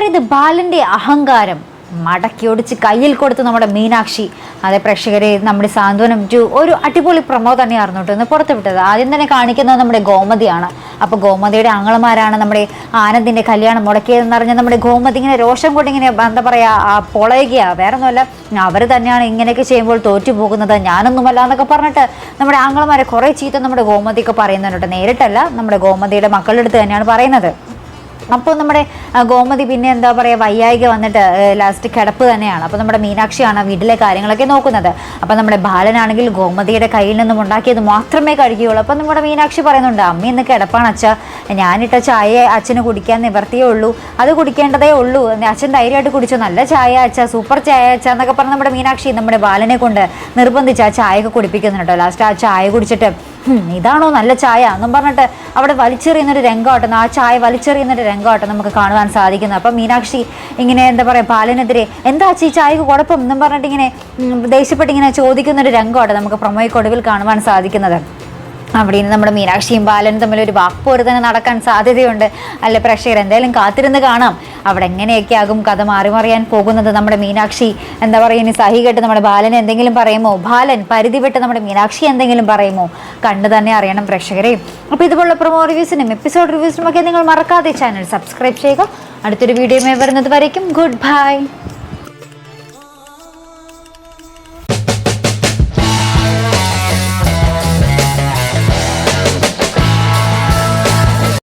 അതായത് ബാലന്റെ അഹങ്കാരം. മടക്കിയൊടിച്ച് കയ്യിൽ കൊടുത്ത് നമ്മുടെ മീനാക്ഷി. അതെ പ്രേക്ഷകരെ നമ്മുടെ സാന്ത്വനം ടു ഒരു അടിപൊളി പ്രമോ തന്നെയായിരുന്നു കേട്ടോ ഇന്ന് പുറത്തുവിട്ടത്. ആദ്യം തന്നെ കാണിക്കുന്നത് നമ്മുടെ ഗോമതിയാണ്. അപ്പോൾ ഗോമതിയുടെ ആങ്ങളമാരാണ് നമ്മുടെ ആനന്ദിന്റെ കല്യാണം മുടക്കിയതെന്ന് അറിഞ്ഞ നമ്മുടെ ഗോമതി ഇങ്ങനെ രോഷം കൊണ്ട് ഇങ്ങനെ എന്താ പറയാ ആ പൊളയുകയാ. വേറെ ഒന്നുമല്ല അവർ തന്നെയാണ് ഇങ്ങനെയൊക്കെ ചെയ്യുമ്പോൾ തോറ്റു പോകുന്നത് ഞാനൊന്നുമല്ല എന്നൊക്കെ പറഞ്ഞിട്ട് നമ്മുടെ ആങ്ങളമാരെ കുറേ ചീത്ത നമ്മുടെ ഗോമതിയൊക്കെ പറയുന്നുണ്ട് നേരിട്ടല്ല നമ്മുടെ ഗോമതിയുടെ മക്കളുടെ അടുത്ത് തന്നെയാണ് പറയുന്നത്. അപ്പോൾ നമ്മുടെ ഗോമതി പിന്നെ എന്താ പറയുക വയ്യായിക വന്നിട്ട് ലാസ്റ്റ് കിടപ്പ് തന്നെയാണ്. അപ്പോൾ നമ്മുടെ മീനാക്ഷിയാണ് വീട്ടിലെ കാര്യങ്ങളൊക്കെ നോക്കുന്നത്. അപ്പോൾ നമ്മുടെ ബാലനാണെങ്കിൽ ഗോമതിയുടെ കയ്യിൽ നിന്നും ഉണ്ടാക്കിയത് മാത്രമേ കഴിക്കുകയുള്ളൂ. അപ്പോൾ നമ്മുടെ മീനാക്ഷി പറയുന്നുണ്ട് അമ്മ ഇന്ന് കിടപ്പാണ് അച്ഛ. ഞാനിട്ട ചായ അച്ഛന് കുടിക്കാൻ നിവർത്തിയേ ഉള്ളൂ. അത് കുടിക്കേണ്ടതേ ഉള്ളൂ. അച്ഛൻ ധൈര്യമായിട്ട് കുടിച്ചു. നല്ല ചായ അച്ഛ സൂപ്പർ ചായ അച്ഛ എന്നൊക്കെ പറഞ്ഞ് നമ്മുടെ മീനാക്ഷി നമ്മുടെ ബാലനെ കൊണ്ട് നിർബന്ധിച്ച് ആ ചായയൊക്കെ കുടിപ്പിക്കുന്നുണ്ടോ ലാസ്റ്റ് ആ ചായ കുടിച്ചിട്ട് "ഹും, ഇതാണോ നല്ല ചായ? എന്നും പറഞ്ഞിട്ട് അവിടെ വലിച്ചെറിയുന്നൊരു രംഗമാട്ടെന്ന് ആ ചായ വലിച്ചെറിയുന്നൊരു രംഗമാട്ടം നമുക്ക് കാണുവാൻ സാധിക്കുന്നത് അപ്പം മീനാക്ഷി ഇങ്ങനെ എന്താ പറയുക ബാലനെതിരെ എന്താ ഈ ചായക്ക് കുഴപ്പം എന്നും പറഞ്ഞിട്ട് ഇങ്ങനെ ദേഷ്യപ്പെട്ട് ഇങ്ങനെ ചോദിക്കുന്നൊരു രംഗമാട്ടെ നമുക്ക് പ്രൊമോയ്ക്കൊടുവിൽ കാണുവാൻ സാധിക്കുന്നത്. അവിടെ നിന്ന് നമ്മുടെ മീനാക്ഷിയും ബാലനും തമ്മിൽ ഒരു വാക്പോര് തന്നെ നടക്കാൻ സാധ്യതയുണ്ട്. അല്ല പ്രേക്ഷകർ എന്തായാലും കാത്തിരുന്ന് കാണാം. അവിടെ എങ്ങനെയൊക്കെ ആകും കഥ മാറി മറിയാൻ പോകുന്നത് നമ്മുടെ മീനാക്ഷി? എന്താ പറയുക ഇനി സഹി കേട്ട് നമ്മുടെ ബാലൻ എന്തെങ്കിലും പറയുമോ? ബാലൻ പരിധി വിട്ട് നമ്മുടെ മീനാക്ഷി എന്തെങ്കിലും പറയുമോ? കണ്ടു തന്നെ അറിയണം പ്രേക്ഷകരെ. അപ്പോൾ ഇതുപോലുള്ള പ്രൊമോ റിവ്യൂസിനും എപ്പിസോഡ് റിവ്യൂസിനും ഒക്കെ നിങ്ങൾ മറക്കാതെ ചാനൽ സബ്സ്ക്രൈബ് ചെയ്യുക. അടുത്തൊരു വീഡിയോ വരുന്നത് വരയ്ക്കും. Good bye